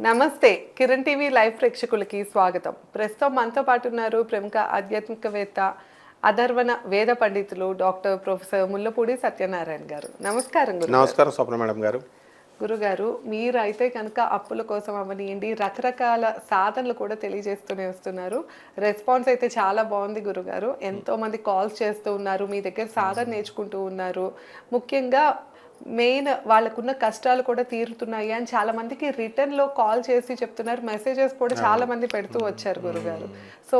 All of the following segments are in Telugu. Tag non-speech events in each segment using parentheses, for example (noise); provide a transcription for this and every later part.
నమస్తే కిరణ్ టీవీ లైవ్ ప్రేక్షకులకి స్వాగతం. ప్రస్తుతం మనతో పాటు ఉన్నారు ప్రముఖ ఆధ్యాత్మికవేత్త అధర్వణ వేద పండితులు డాక్టర్ ప్రొఫెసర్ ముల్లపూడి సత్యనారాయణ గారు. నమస్కారం నమస్కారం స్వప్న మేడం గారు. గురుగారు మీరు అయితే కనుక అప్పుల కోసం అవనియండి రకరకాల సాధనలు కూడా తెలియజేస్తూనే వస్తున్నారు. రెస్పాన్స్ అయితే చాలా బాగుంది గురుగారు. ఎంతో మంది కాల్స్ చేస్తూ ఉన్నారు మీ దగ్గర సాధన నేర్చుకుంటూ ఉన్నారు. ముఖ్యంగా మెయిన్ వాళ్ళకున్న కష్టాలు కూడా తీరుతున్నాయి అని చాలా మందికి రిటర్న్లో కాల్ చేసి చెప్తున్నారు. మెసేజెస్ కూడా చాలా మంది పెడుతూ వచ్చారు గురుగారు. సో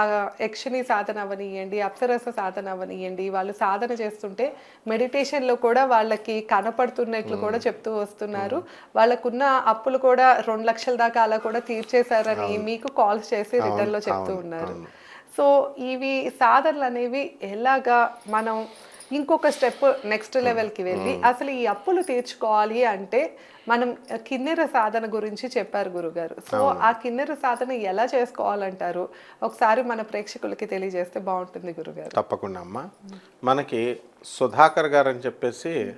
ఆ యక్షిణి సాధన అవనియండి అప్సరస సాధన అవనియండి వాళ్ళు సాధన చేస్తుంటే మెడిటేషన్లో కూడా వాళ్ళకి కనపడుతున్నట్లు కూడా చెప్తూ వస్తున్నారు. వాళ్ళకున్న అప్పులు కూడా రెండు లక్షల దాకా అలా కూడా తీర్చేశారని మీకు కాల్స్ చేసి రిటర్న్లో చెప్తూ ఉన్నారు. సో ఇవి సాధనలు అనేవి ఎలాగా మనం ఇంకొక స్టెప్ నెక్స్ట్ లెవెల్కి వెళ్ళి అసలు ఈ అప్పులు తీర్చుకోవాలి అంటే మనం కిన్నెర సాధన గురించి చెప్పారు గురుగారు. సో ఆ కిన్నెర సాధన ఎలా చేసుకోవాలంటారు? ఒకసారి మన ప్రేక్షకులకి తెలియజేస్తే బాగుంటుంది గురుగారు. తప్పకుండా అమ్మ. మనకి సుధాకర్ గారు అని చెప్పేసి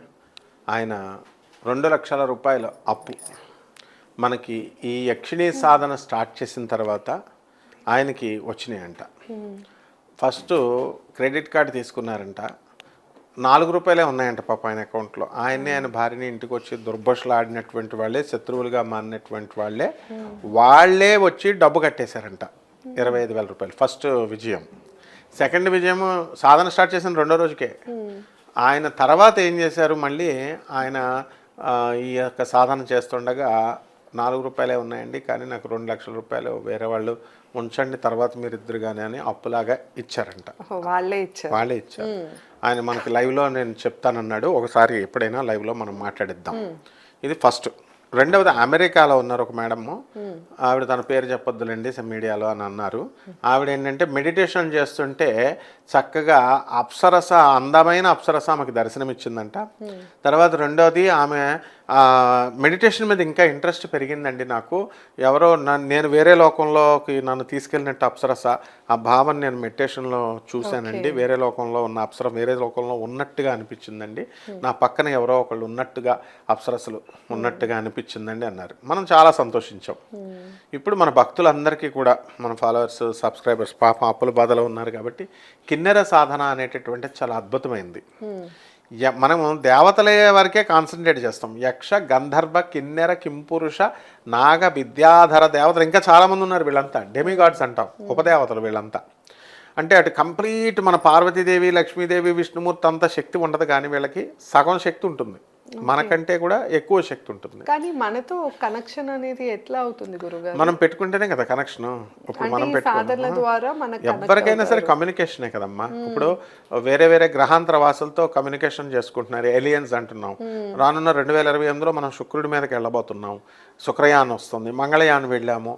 ఆయన రెండు లక్షల రూపాయల అప్పు. మనకి ఈ యక్షిణీ సాధన స్టార్ట్ చేసిన తర్వాత ఆయనకి వచ్చినాయంట. ఫస్ట్ క్రెడిట్ కార్డు తీసుకున్నారంట. నాలుగు రూపాయలే ఉన్నాయంట పాప ఆయన అకౌంట్లో. ఆయన్ని ఆయన భార్యని ఇంటికి వచ్చి దుర్భషలు ఆడినటువంటి వాళ్ళే శత్రువులుగా మారినటువంటి వాళ్ళే. వాళ్ళే వచ్చి డబ్బు కట్టేశారంట. ఇరవై ఐదు వేల రూపాయలు. ఫస్ట్ విజయం. సెకండ్ విజయం సాధన స్టార్ట్ చేసిన రెండో రోజుకే. ఆయన తర్వాత ఏం చేశారు? మళ్ళీ ఆయన ఈ యొక్క సాధన చేస్తుండగా నాలుగు రూపాయలే ఉన్నాయండి కానీ నాకు రెండు లక్షల రూపాయలు వేరే వాళ్ళు ఉంచండి తర్వాత మీరు ఇద్దరు కానీ అని అప్పులాగా ఇచ్చారంట. వాళ్ళే ఇచ్చారు. వాళ్ళే ఇచ్చారు. ఆయన మనకి లైవ్లో నేను చెప్తానన్నాడు. ఒకసారి ఎప్పుడైనా లైవ్లో మనం మాట్లాడిద్దాం. ఇది ఫస్ట్. రెండవది అమెరికాలో ఉన్నారు ఒక మేడము. ఆవిడ తన పేరు చెప్పొద్దులేండి మీడియాలో అని అన్నారు. ఆవిడ ఏంటంటే మెడిటేషన్ చేస్తుంటే చక్కగా అప్సరస అందమైన అప్సరస ఆమెకు దర్శనం ఇచ్చిందంట తర్వాత రెండవది ఆమె మెడిటేషన్ మీద ఇంకా ఇంట్రెస్ట్ పెరిగిందండి నాకు. ఎవరో నేను వేరే లోకంలోకి నన్ను తీసుకెళ్ళినట్టు అప్సరస ఆ భావన నేను మెడిటేషన్లో చూశానండి. వేరే లోకంలో ఉన్న అప్సర వేరే లోకంలో ఉన్నట్టుగా అనిపించిందండి. నా పక్కన ఎవరో ఒకళ్ళు ఉన్నట్టుగా అప్సరసలు ఉన్నట్టుగా అనిపించిందండి అన్నారు. మనం చాలా సంతోషించాం. ఇప్పుడు మన భక్తులందరికీ కూడా మన ఫాలోవర్స్ సబ్స్క్రైబర్స్ పాపం అప్పుల బాధలో ఉన్నారు కాబట్టి కిన్నెర సాధన అనేటటువంటి చాలా అద్భుతమైంది. మనము దేవతల వరకే కాన్సన్ట్రేట్ చేస్తాం. యక్ష గంధర్వ కిన్నెర కింపురుష నాగ విద్యాధర దేవతలు ఇంకా చాలామంది ఉన్నారు వీళ్ళంతా. డెమిగాడ్స్ అంటాం. ఉపదేవతలు వీళ్ళంతా. అంటే అటు కంప్లీట్ మన పార్వతీదేవి లక్ష్మీదేవి విష్ణుమూర్తి అంత శక్తి ఉండదు కానీ వీళ్ళకి సగం శక్తి ఉంటుంది. మనకంటే కూడా ఎక్కువ శక్తి ఉంటుంది. కానీ మనతో కనెక్షన్ అనేది ఎట్లా అవుతుంది గురుగారు? మనం పెట్టుకుంటేనే కదా కనెక్షన్ ఇప్పుడు మనం సాధనల ద్వారా ఎవరికైనా సరే కమ్యూనికేషనే కదమ్మా? ఇప్పుడు వేరే వేరే గ్రహాంతర వాసులతో కమ్యూనికేషన్ చేసుకుంటున్నారు. ఎలియన్స్ అంటున్నాం. రానున్న రెండు వేల ఇరవై ఎనిమిదిలో మనం శుక్రుడి మీదకి వెళ్ళబోతున్నాం. శుక్రయాన్ వస్తుంది మంగళయాన్ వెళ్ళాము.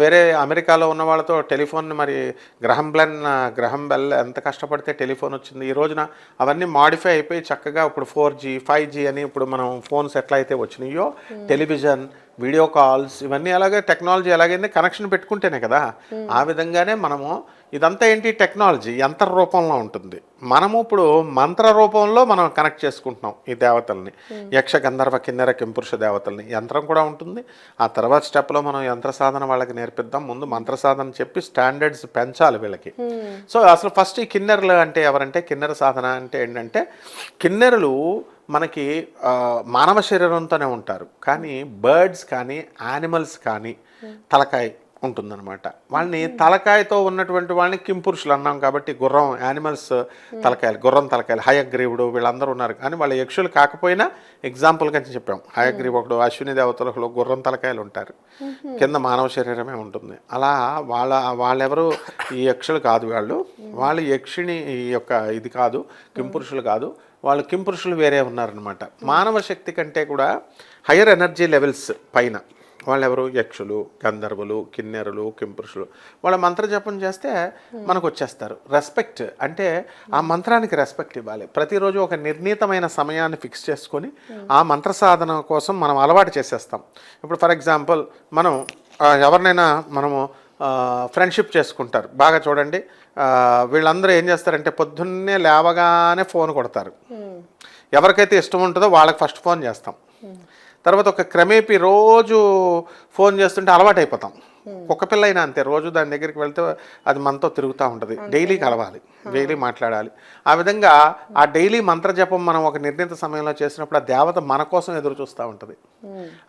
వేరే అమెరికాలో ఉన్న వాళ్ళతో టెలిఫోన్ మరి గ్రహం బెల్ గ్రహం బెల్ ఎంత కష్టపడితే టెలిఫోన్ వచ్చింది. ఈ రోజున అవన్నీ మాడిఫై అయిపోయి చక్కగా ఇప్పుడు ఫోర్ జీ ఫైవ్ జీ అని ఇప్పుడు మనం ఫోన్స్ ఎట్లా అయితే వచ్చినాయో టెలివిజన్ వీడియో కాల్స్ ఇవన్నీ అలాగే టెక్నాలజీ ఎలాగైంది కనెక్షన్ పెట్టుకుంటేనే కదా. ఆ విధంగానే మనము ఇదంతా ఏంటి? టెక్నాలజీ. యంత్ర రూపంలో ఉంటుంది. మనము ఇప్పుడు మంత్ర రూపంలో మనం కనెక్ట్ చేసుకుంటున్నాం ఈ దేవతల్ని. యక్ష గంధర్వ కిన్నెర కింపురుష దేవతల్ని. యంత్రం కూడా ఉంటుంది. ఆ తర్వాత స్టెప్లో మనం యంత్ర సాధన వాళ్ళకి నేర్పిద్దాం. ముందు మంత్ర సాధన చెప్పి స్టాండర్డ్స్ పెంచాలి వీళ్ళకి. సో అసలు ఫస్ట్ ఈ కిన్నెరలు అంటే ఎవరంటే కిన్నెర సాధన అంటే ఏంటంటే కిన్నెరలు మనకి మానవ శరీరంతోనే ఉంటారు. కానీ బర్డ్స్ కానీ యానిమల్స్ కానీ తలకాయ ఉంటుందన్నమాట. వాళ్ళని తలకాయతో ఉన్నటువంటి వాళ్ళని కింపురుషులు అన్నాం కాబట్టి గుర్రం యానిమల్స్ తలకాయలు గుర్రం తలకాయలు హయగ్రీవుడు వీళ్ళందరూ ఉన్నారు. కానీ వాళ్ళ యక్షులు కాకపోయినా ఎగ్జాంపుల్గా చెప్పాం. హయగ్రీవు ఒకడు అశ్విని దేవతలకు గుర్రం తలకాయలు ఉంటారు. కింద మానవ శరీరమే ఉంటుంది. అలా వాళ్ళ వాళ్ళెవరు ఈ యక్షులు కాదు వాళ్ళు. వాళ్ళు యక్షిణి ఈ యొక్క ఇది కాదు కింపురుషులు కాదు. వాళ్ళు కింపురుషులు వేరే ఉన్నారనమాట మానవ శక్తి కంటే కూడా హయ్యర్ ఎనర్జీ లెవెల్స్ పైన. వాళ్ళు ఎవరు యక్షులు గంధర్వులు కిన్నెరులు కింపురుషులు. వాళ్ళ మంత్ర జపం చేస్తే మనకు వచ్చేస్తారు రెస్పెక్ట్ అంటే ఆ మంత్రానికి రెస్పెక్ట్ ఇవ్వాలి. ప్రతిరోజు ఒక నిర్ణీతమైన సమయాన్ని ఫిక్స్ చేసుకొని ఆ మంత్ర సాధన కోసం మనం అలవాటు చేసేస్తాం. ఇప్పుడు ఫర్ ఎగ్జాంపుల్ మనం ఎవరినైనా మనము ఫ్రెండ్షిప్ చేసుకుంటారు. బాగా చూడండి వీళ్ళందరూ ఏం చేస్తారంటే పొద్దున్నే లేవగానే ఫోన్ కొడతారు. ఎవరికైతే ఇష్టం ఉంటుందో వాళ్ళకి ఫస్ట్ ఫోన్ చేస్తాం. తర్వాత ఒక క్రమేపీ రోజు ఫోన్ చేస్తుంటే అలవాటు అయిపోతాం కుక్క పిల్ల అయినా అంతే రోజు దాని దగ్గరికి వెళ్తే అది మనతో తిరుగుతూ ఉంటుంది. డైలీ కలవాలి డైలీ మాట్లాడాలి. ఆ విధంగా ఆ డైలీ మంత్ర జపం మనం ఒక నిర్ణీత సమయంలో చేసినప్పుడు ఆ దేవత మన కోసం ఎదురు చూస్తూ ఉంటుంది.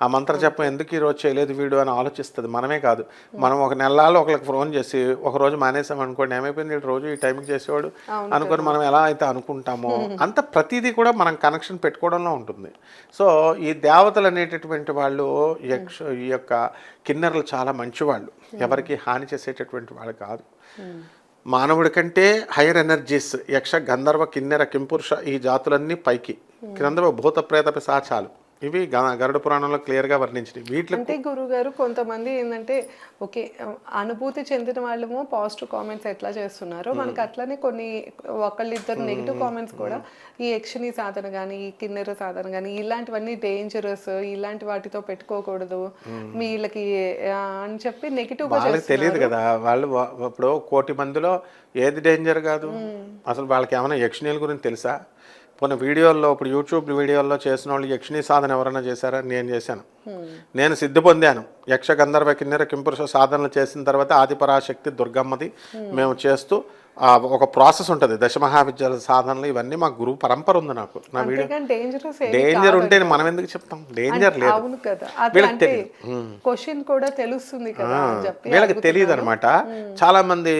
ఆ మంత్ర జపం ఎందుకు ఈ రోజు చేయలేదు వీడు అని ఆలోచిస్తుంది. మనమే కాదు. మనం ఒక నెలలో ఒకరికి ఫోన్ చేసి ఒక రోజు మానేసాం అనుకోండి ఏమైపోయింది రోజు ఈ టైంకి చేసేవాడు? అనుకొని మనం ఎలా అయితే అనుకుంటామో అంత ప్రతిదీ కూడా మనం కనెక్షన్ పెట్టుకోవడంలో ఉంటుంది. సో ఈ దేవతలు అనేటటువంటి వాళ్ళు యక్ష ఈ యొక్క కిన్నెరలు చాలా మంచివాళ్ళు. ఎవరికి హాని చేసేటటువంటి వాళ్ళు కాదు. మానవుడి కంటే హైయర్ ఎనర్జీస్ యక్ష గంధర్వ కిన్నెర కింపురుష ఈ జాతులన్నీ పైకి. క్రింద భూత ప్రేత పిశాచాలు ఇవి గ- గరుడ పురాణంలో క్లియర్గా వర్ణించినవి. వీటిలో అంటే గురువు గారు కొంతమంది ఏంటంటే ఓకే అనుభూతి చెందిన వాళ్ళేమో పాజిటివ్ కామెంట్స్ ఎట్లా చేస్తున్నారో మనకి అట్లనే కొన్ని ఒకళ్ళిద్దరు నెగిటివ్ కామెంట్స్ కూడా ఈ యక్షిణి సాధన కానీ ఈ కిన్నెర సాధన కానీ ఇలాంటివన్నీ డేంజరస్ ఇలాంటి వాటితో పెట్టుకోకూడదు వీళ్ళకి అని చెప్పి నెగిటివ్గా వాళ్ళకి తెలియదు కదా వాళ్ళు ఇప్పుడు కోటి మందిలో ఏది డేంజర్ కాదు? అసలు వాళ్ళకి ఏమైనా యక్షిణీల గురించి తెలుసా? పోనీ వీడియోల్లో ఇప్పుడు యూట్యూబ్ వీడియోల్లో చేసిన వాళ్ళు యక్షిణీ సాధన ఎవరైనా చేశారా? నేను చేశాను. నేను సిద్ధి పొందాను. యక్ష గంధర్వ కిన్నెర కింపురుష సాధనలు చేసిన తర్వాత ఆదిపరాశక్తి దుర్గమ్మది మేము చేస్తూ ఒక ప్రాసెస్ ఉంటుంది. దశమహావిద్యాల సాధనలు ఇవన్నీ మా గురువు పరంపర ఉంది నాకు. నా వీడియో డేంజర్ ఉంటే మనం ఎందుకు చెప్తాం? డేంజర్ లేదు. అవును కదా. క్వశ్చన్ కూడా తెలుస్తుంది కదా వీళ్ళకి తెలియదు అనమాట చాలా మంది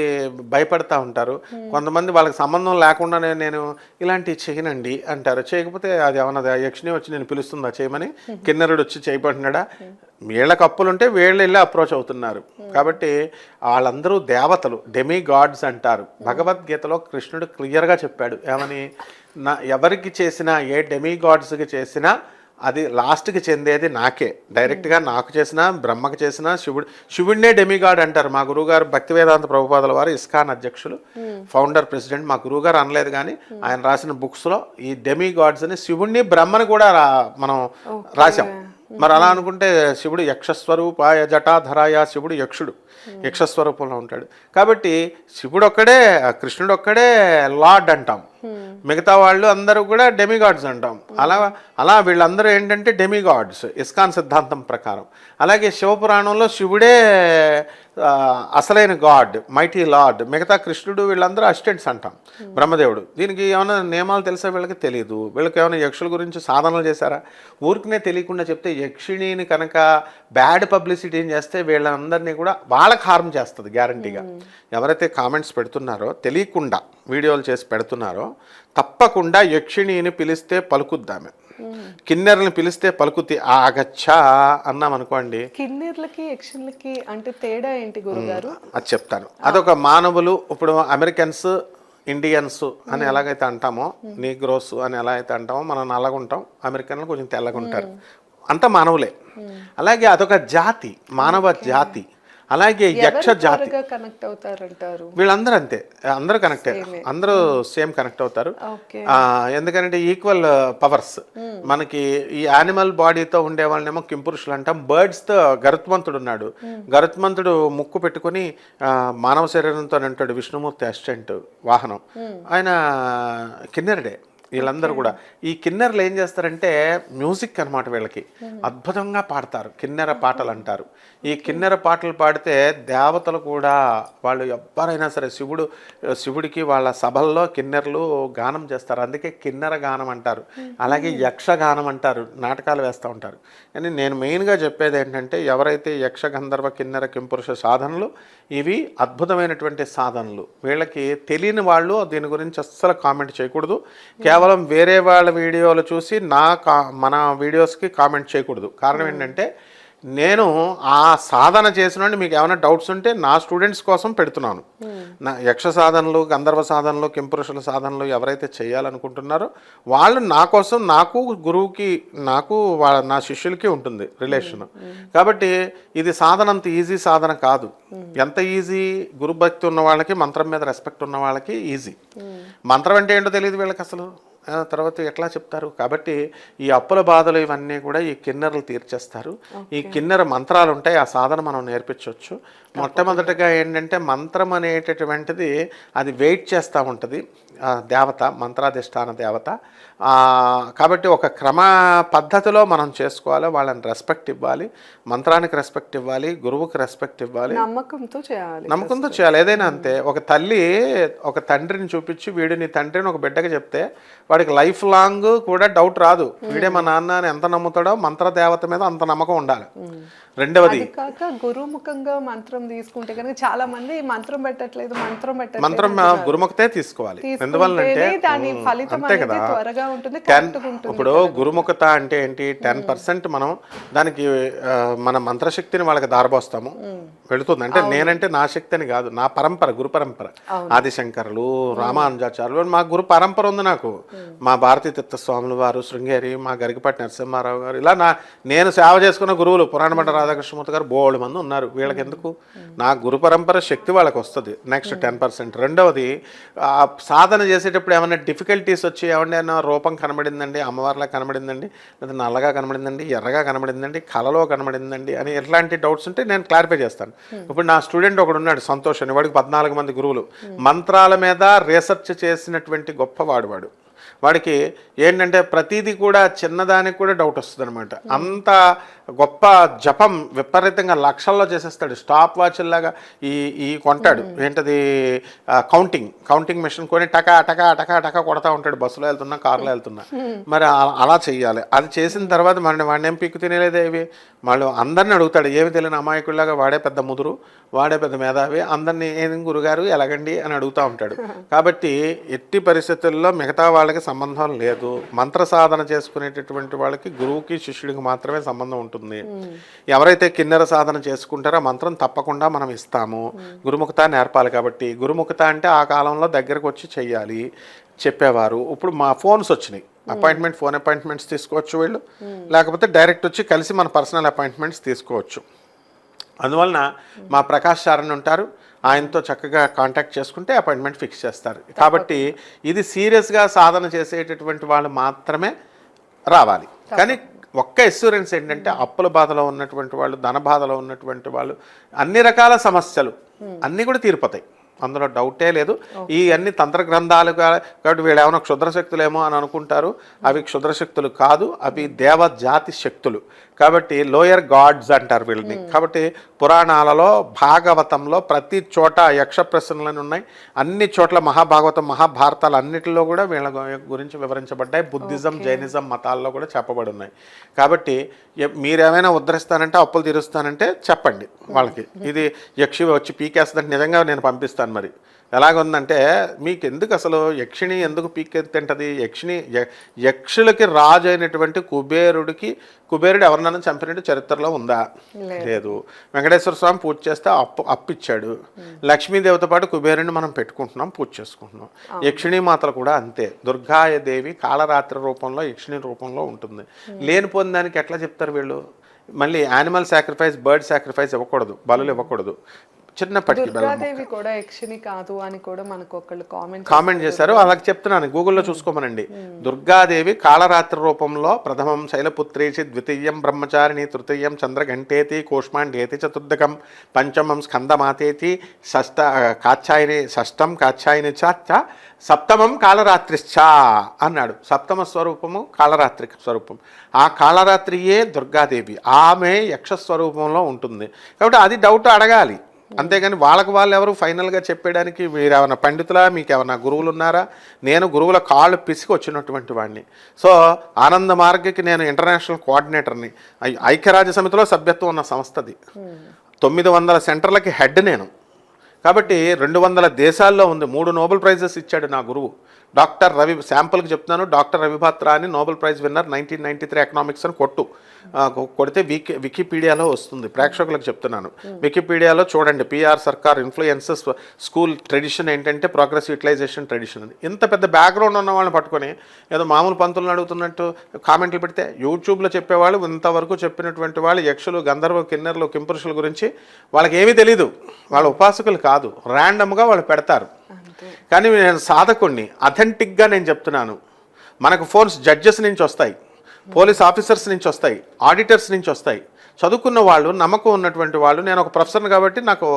భయపడతా ఉంటారు. కొంతమంది వాళ్ళకి సంబంధం లేకుండానే నేను ఇలాంటివి చేయనండి అంటారు. చేయకపోతే అది ఏమన్నా యక్షిణి వచ్చి నేను పిలుస్తుందా చేయమని? కిన్నరుడు వచ్చి చేయబడినాడా వీళ్ళకి అప్పులుంటే వీళ్ళు వెళ్ళి అప్రోచ్ అవుతున్నారు. కాబట్టి వాళ్ళందరూ దేవతలు డెమీ గాడ్స్ అంటారు. భగవద్గీతలో కృష్ణుడు క్లియర్గా చెప్పాడు. ఏమని? నా ఎవరికి చేసినా ఏ డెమీ గాడ్స్కి చేసినా అది లాస్ట్కి చెందేది నాకే. డైరెక్ట్గా నాకు చేసిన బ్రహ్మకి చేసిన శివుడు శివుడినే డెమిగాడ్ అంటారు. మా గురువుగారు భక్తి వేదాంత ప్రభుపాదుల వారు ఇస్కాన్ అధ్యక్షులు ఫౌండర్ ప్రెసిడెంట్ మా గురువుగారు అనలేదు కానీ ఆయన రాసిన బుక్స్లో ఈ డెమి గాడ్స్ అని శివుడిని బ్రహ్మని కూడా రా- మనం రాశాం. మరి అలా అనుకుంటే శివుడు యక్షస్వరూపాయ జటాధరాయ శివుడు యక్షుడు. యక్షస్వరూపంలో ఉంటాడు. కాబట్టి శివుడు ఒక్కడే కృష్ణుడు ఒక్కడే లార్డ్ అంటాం. మిగతా వాళ్ళు అందరూ కూడా డెమిగాడ్స్ అంటాం. అలా అలా వీళ్ళందరూ ఏంటంటే డెమిగాడ్స్ ఇస్కాన్ సిద్ధాంతం ప్రకారం. అలాగే శివపురాణంలో శివుడే అసలైన గాడ్ మైటీ లార్డ్ మిగతా కృష్ణుడు వీళ్ళందరూ అసిస్టెంట్స్ అంటాం బ్రహ్మదేవుడు. దీనికి ఏమైనా నియమాలు తెలుసా వీళ్ళకి తెలియదు వీళ్ళకి ఏమైనా యక్షుల గురించి సాధనలు చేశారా? ఊరికనే తెలియకుండా చెప్తే యక్షిణిని కనుక బ్యాడ్ పబ్లిసిటీ చేస్తే వీళ్ళందరినీ కూడా వాళ్ళకి హార్మ్ చేస్తుంది గ్యారంటీగా ఎవరైతే కామెంట్స్ పెడుతున్నారో తెలియకుండా వీడియోలు చేసి పెడుతున్నారో తప్పకుండా యక్షిణిని పిలిస్తే పలుకుద్దామె కిన్నెరని పిలిస్తే పలుకుతి ఆగచ్చా అన్నాం అనుకోండి. కిన్నెర్లకి యక్షన్లకి అంటే తేడా ఏంటి గురుగారు? అది చెప్తాను. అదొక మానవులు ఇప్పుడు అమెరికన్స్ ఇండియన్స్ అని ఎలాగైతే అంటామో నీగ్రోస్ అని ఎలా అయితే అంటామో మనం నల్లగా ఉంటాం అమెరికన్లు కొంచెం తెల్లగా ఉంటారు. అంతా మానవులే. అలాగే అదొక జాతి మానవ జాతి. అలాగే యక్ష జాతి. కనెక్ట్ అవుతారంటారు? వీళ్ళందరూ అంతే. అందరూ కనెక్ట్ అందరూ సేమ్ కనెక్ట్ అవుతారు. ఎందుకంటే ఈక్వల్ పవర్స్ మనకి ఈ యానిమల్ బాడీతో ఉండే వాళ్ళనేమో కింపురుషులు అంటాం బర్డ్స్తో గరుత్మంతుడు ఉన్నాడు గరుత్మంతుడు ముక్కు పెట్టుకొని మానవ శరీరంతో ఉంటాడు విష్ణుమూర్తి అసిస్టెంట్ వాహనం. ఆయన కిన్నెరడే. వీళ్ళందరూ కూడా. ఈ కిన్నెరలు ఏం చేస్తారంటే మ్యూజిక్ అన్నమాట వీళ్ళకి. అద్భుతంగా పాడతారు. కిన్నెర పాటలు అంటారు ఈ కిన్నెర పాటలు పాడితే దేవతలు కూడా వాళ్ళు ఎవ్వరైనా సరే శివుడు శివుడికి వాళ్ళ సభల్లో కిన్నెరలు గానం చేస్తారు. అందుకే కిన్నెర గానం అంటారు. అలాగే యక్ష గానం అంటారు. నాటకాలు వేస్తూ ఉంటారు. కానీ నేను మెయిన్గా చెప్పేది ఏంటంటే ఎవరైతే యక్ష గంధర్వ కిన్నెర కింపురుష సాధనలు ఇవి అద్భుతమైనటువంటి సాధనలు. వీళ్ళకి తెలియని వాళ్ళు దీని గురించి అస్సలు కామెంట్ చేయకూడదు. కేవలం వేరే వాళ్ళ వీడియోలు చూసి నా కా మన వీడియోస్కి కామెంట్ చేయకూడదు. కారణం ఏంటంటే నేను ఆ సాధన చేసిన మీకు ఏమైనా డౌట్స్ ఉంటే నా స్టూడెంట్స్ కోసం పెడుతున్నాను. నా యక్ష సాధనలు గంధర్వ సాధనలు కింపురుషుల సాధనలు ఎవరైతే చేయాలనుకుంటున్నారో వాళ్ళు నా కోసం నాకు గురువుకి నాకు వాళ్ళ నా శిష్యులకి ఉంటుంది రిలేషన్ కాబట్టి ఇది సాధన అంత ఈజీ సాధన కాదు. ఎంత ఈజీ గురుభక్తి ఉన్న వాళ్ళకి మంత్రం మీద రెస్పెక్ట్ ఉన్న వాళ్ళకి ఈజీ మంత్రం అంటే ఏంటో తెలియదు వీళ్ళకి అసలు. తర్వాత ఎట్లా చెప్తారు? కాబట్టి ఈ అప్పుల బాధలు ఇవన్నీ కూడా ఈ కిన్నెరలు తీర్చేస్తారు. ఈ కిన్నెర మంత్రాలు ఉంటాయి ఆ సాధన మనం నేర్పించవచ్చు. మొట్టమొదటిగా ఏంటంటే మంత్రం అనేటటువంటిది అది వెయిట్ చేస్తూ ఉంటుంది. దేవత మంత్రాధిష్టాన దేవత. ఆ, కాబట్టి ఒక క్రమ పద్ధతిలో మనం చేసుకోవాలి వాళ్ళని రెస్పెక్ట్ ఇవ్వాలి మంత్రానికి రెస్పెక్ట్ ఇవ్వాలి గురువుకి రెస్పెక్ట్ ఇవ్వాలి. నమ్మకంతో చేయాలి నమ్మకంతో చేయాలి. ఏదైనా అంతే. ఒక తల్లి ఒక తండ్రిని చూపించి వీడు నీ తండ్రిని ఒక బిడ్డకి చెప్తే వాడికి లైఫ్ లాంగ్ కూడా డౌట్ రాదు. వీడే మా నాన్న అని ఎంత నమ్ముతాడో మంత్ర దేవత మీద అంత నమ్మకం ఉండాలి. రెండవది కాక గురుముఖంగా మంత్రం తీసుకుంటే కనుక చాలా మంది మంత్రం పెట్టట్లేదు మంత్రం పెట్టట్లేదు మంత్రం గురుముఖతే తీసుకోవాలి. ఎందువల్లంటే అంతే కదా. టెన్ ఇప్పుడు గురుముఖత అంటే ఏంటి? టెన్ పర్సెంట్ మనం దానికి మన మంత్రశక్తిని వాళ్ళకి దారబోస్తాము. వెళుతుంది. అంటే నేనంటే నా శక్తి అని కాదు నా పరంపర గురు పరంపర. ఆదిశంకరులు రామానుజాచార్యులు మా గురు పరంపర ఉంది నాకు. మా భారతీ తీర్థ స్వాములు వారు శృంగేరి మా గరికపాటి నరసింహారావు గారు ఇలా నా నేను సేవ చేసుకున్న గురువులు పురాణమఠ రాధాకృష్ణమూర్తి గారు బోళ్ళు మంది ఉన్నారు. వీళ్ళకి ఎందుకు నా గురు పరంపర శక్తి వాళ్ళకి వస్తుంది నెక్స్ట్ టెన్ పర్సెంట్ రెండవది ఆ, సాధన చేసేటప్పుడు ఏమైనా డిఫికల్టీస్ వచ్చి ఏమన్నా రూపం కనబడిందండి అమ్మవారిలా కనబడిందండి లేదా నల్లగా కనబడిందండి ఎర్రగా కనబడిందండి కలలో కనబడిందండి అని ఎట్లాంటి డౌట్స్ ఉంటే నేను క్లారిఫై చేస్తాను. ఇప్పుడు నా స్టూడెంట్ ఒకడు ఉన్నాడు సంతోష్ అని వాడికి పద్నాలుగు మంది గురువులు. మంత్రాల మీద రీసెర్చ్ చేసినటువంటి గొప్పవాడు వాడు. వాడికి ఏంటంటే ప్రతిదీ కూడా చిన్నదానికి కూడా డౌట్ వస్తుంది అనమాట అంత గొప్ప జపం విపరీతంగా లక్షల్లో చేసేస్తాడు. స్టాప్ వాచ్ లాగా ఈ ఈ కొంటాడు. ఏంటది? కౌంటింగ్ కౌంటింగ్ మిషన్ కొని టకా టకా టకా టకా కొడతా ఉంటాడు. బస్సులో వెళ్తున్నా కారులో వెళ్తున్నా. మరి అలా- అలా చెయ్యాలి అది చేసిన తర్వాత మన వాడిని ఏం పీక్కు తినేలేదే ఇవి వాళ్ళు అందరిని అడుగుతాడు ఏమి తెలియని అమాయకుల్లాగా వాడే పెద్ద ముదురు వాడే పెద్ద మేధావి అందరినీ ఏం గురుగారు ఎలాగండి? అని అడుగుతూ ఉంటాడు. (laughs) కాబట్టి ఎట్టి పరిస్థితుల్లో మిగతా వాళ్ళకి సంబంధం లేదు. మంత్ర సాధన చేసుకునేటటువంటి వాళ్ళకి గురువుకి శిష్యుడికి మాత్రమే సంబంధం ఉంటుంది. ఎవరైతే కిన్నెర సాధన చేసుకుంటారో మంత్రం తప్పకుండా మనం ఇస్తాము. గురుముఖత నేర్పాలి కాబట్టి గురుముఖత అంటే ఆ కాలంలో దగ్గరకు వచ్చి చెయ్యాలి చెప్పేవారు. ఇప్పుడు మా ఫోన్స్ వచ్చినాయి. అపాయింట్మెంట్ ఫోన్ అపాయింట్మెంట్స్ తీసుకోవచ్చు వీళ్ళు. లేకపోతే డైరెక్ట్ వచ్చి కలిసి మన పర్సనల్ అపాయింట్మెంట్స్ తీసుకోవచ్చు. అందువలన మా ప్రకాష్ సారన్ ఉంటారు. ఆయనతో చక్కగా కాంటాక్ట్ చేసుకుంటే అపాయింట్మెంట్ ఫిక్స్ చేస్తారు. కాబట్టి ఇది సీరియస్గా సాధన చేసేటటువంటి వాళ్ళు మాత్రమే రావాలి. కానీ ఒక్క ఎస్యూరెన్స్ ఏంటంటే అప్పుల బాధలో ఉన్నటువంటి వాళ్ళు ధన బాధలో ఉన్నటువంటి వాళ్ళు అన్ని రకాల సమస్యలు అన్నీ కూడా తీరిపోతాయి. అందులో డౌటే లేదు. ఈ అన్ని తంత్ర గ్రంథాలుగా కాబట్టి వీళ్ళు ఏమైనా క్షుద్ర శక్తులేమో అని అనుకుంటారు. అవి క్షుద్ర శక్తులు కాదు. అవి దేవజాతి శక్తులు. కాబట్టి లోయర్ గాడ్స్ అంటారు వీళ్ళని. కాబట్టి పురాణాలలో భాగవతంలో ప్రతి చోట యక్ష ప్రశ్నలు ఉన్నాయి. అన్ని చోట్ల మహాభాగవతం మహాభారతాలు అన్నిటిలో కూడా వీళ్ళ గురించి వివరించబడ్డాయి. బుద్ధిజం జైనిజం మతాల్లో కూడా చెప్పబడి ఉన్నాయి కాబట్టి మీరేమైనా ఉద్ధరిస్తానంటే అప్పులు తీరుస్తానంటే చెప్పండి వాళ్ళకి. ఇది యక్షి వచ్చి పీకేస్తుందంటే నిజంగా నేను పంపిస్తాను మరి. ఎలాగుందంటే మీకు ఎందుకు అసలు యక్షిణి ఎందుకు పీకే తింటది యక్షిణి యక్షులకి రాజు అయినటువంటి కుబేరుడికి కుబేరుడు ఎవరినైనా చంపినట్టు చరిత్రలో ఉందా? లేదు. వెంకటేశ్వర స్వామి పూజ చేస్తే అప్పు అప్పిచ్చాడు. లక్ష్మీదేవితో పాటు కుబేరుని మనం పెట్టుకుంటున్నాం పూజ చేసుకుంటున్నాం. యక్షిణీ మాతలు కూడా అంతే. దుర్గాదేవి కాళరాత్రి రూపంలో యక్షిణి రూపంలో ఉంటుంది. లేనిపోయిన దానికి ఎట్లా చెప్తారు వీళ్ళు? మళ్ళీ యానిమల్ సాక్రిఫైస్ బర్డ్ సాక్రిఫైస్ ఇవ్వకూడదు. బలులు ఇవ్వకూడదు. చిన్నప్పటికి దుర్గాదేవి కూడా యక్షిని కాదు అని కూడా మనకు ఒకళ్ళు కామెంట్ కామెంట్ చేశారు. అలాగే చెప్తున్నాను. గూగుల్లో చూసుకోమనండి. దుర్గాదేవి కాళరాత్రి రూపంలో ప్రథమం శైలపుత్రేచి ద్వితీయం బ్రహ్మచారిణి తృతీయం చంద్రఘంటేతి కోష్మాండేతి చతుర్థకం పంచమం స్కందమాతేతి షష్ట కాచ్యాయని షష్టం కాచ్యాయని చాచ సప్తమం కాళరాత్రిశ్చ అన్నాడు. సప్తమ స్వరూపము కాళరాత్రి స్వరూపం. ఆ కాళరాత్రియే దుర్గాదేవి. ఆమె యక్ష స్వరూపంలో ఉంటుంది. కాబట్టి అది డౌట్ అడగాలి. అంతేగాని వాళ్ళకి వాళ్ళు ఎవరు ఫైనల్గా చెప్పేయడానికి మీరు ఏమైనా పండితులా? మీకు ఏమైనా గురువులు ఉన్నారా నేను గురువుల కాళ్ళు పిసికి వచ్చినటువంటి వాడిని సో ఆనంద మార్గకి నేను ఇంటర్నేషనల్ కోఆర్డినేటర్ని. ఐక్యరాజ్య సమితిలో సభ్యత్వం ఉన్న సంస్థది. తొమ్మిది వందల సెంటర్లకి హెడ్ నేను. కాబట్టి రెండు వందల దేశాల్లో ఉంది. మూడు నోబెల్ ప్రైజెస్ ఇచ్చాడు నా గురువు. డాక్టర్ రవి శాంపుల్కి చెప్తున్నాను. డాక్టర్ రవిభాత్రా అని Nobel prize winner nineteen ninety three economics అని కొట్టు కొడితే వికీ వికీపీడియాలో వస్తుంది. ప్రేక్షకులకు చెప్తున్నాను. వికీపీడియాలో చూడండి P R Sarkar influences school tradition ఏంటంటే ప్రోగ్రెస్ యూటిలైజేషన్ ట్రెడిషన్ అని. ఇంత పెద్ద బ్యాక్గ్రౌండ్ ఉన్న వాళ్ళని పట్టుకొని ఏదో మామూలు పంతులను అడుగుతున్నట్టు కామెంట్లు పెడితే యూట్యూబ్లో చెప్పేవాళ్ళు ఇంతవరకు చెప్పినటువంటి వాళ్ళు యక్షులు గంధర్వ కిన్నెర్లు కింపురుషుల గురించి వాళ్ళకి ఏమీ తెలీదు. వాళ్ళ ఉపాసకులు కాదు. ర్యాండమ్గా వాళ్ళు పెడతారు. కానీ నేను సాధకుణ్ణి అథెంటిక్గా నేను చెప్తున్నాను. మనకు ఫోన్స్ జడ్జెస్ నుంచి వస్తాయి. పోలీస్ ఆఫీసర్స్ నుంచి వస్తాయి. ఆడిటర్స్ నుంచి వస్తాయి. చదువుకున్న వాళ్ళు నమ్మకం ఉన్నటువంటి వాళ్ళు నేను ఒక ప్రొఫెసర్ కాబట్టి నాకు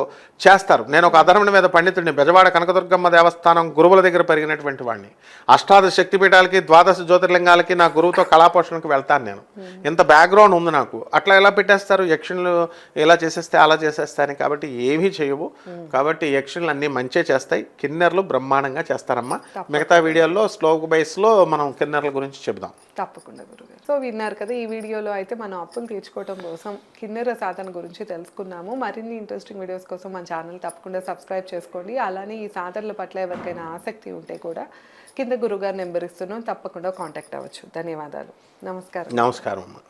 చేస్తారు. నేను ఒక అధర్మణ మీద పండితుడిని. బెజవాడ కనకదుర్గమ్మ దేవస్థానం గురువుల దగ్గర పెరిగినటువంటి వాడిని అష్టాదశ శక్తిపీఠాలకి ద్వాదశ జ్యోతిర్లింగాలకి నా గురువుతో కళాపోషణకు వెళ్తాను నేను. ఇంత బ్యాక్గ్రౌండ్ ఉంది నాకు. అట్లా ఎలా పెట్టేస్తారు? యక్షులు ఇలా చేసేస్తే అలా చేసేస్తారని కాబట్టి ఏమీ చేయవు. కాబట్టి యక్షులు అన్నీ మంచే చేస్తాయి. కిన్నెర్లు బ్రహ్మాండంగా చేస్తారమ్మా. మిగతా వీడియోల్లో స్లో బైస్లో మనం కిన్నెర్ల గురించి చెబుదాం. తప్పకుండా గురుగారు. సో విన్నారు కదా ఈ వీడియోలో అయితే మనం అప్పులు తీర్చుకోవడం కోసం కిన్నెర సాధన గురించి తెలుసుకున్నాము మరిన్ని ఇంట్రెస్టింగ్ వీడియోస్ కోసం మన ఛానల్ తప్పకుండా సబ్స్క్రైబ్ చేసుకోండి. అలానే ఈ సాధనల పట్ల ఎవరికైనా ఆసక్తి ఉంటే కూడా కింద గురుగారు నెంబర్ ఇస్తున్నాం. తప్పకుండా కాంటాక్ట్ అవ్వచ్చు. ధన్యవాదాలు. నమస్కారం. నమస్కారం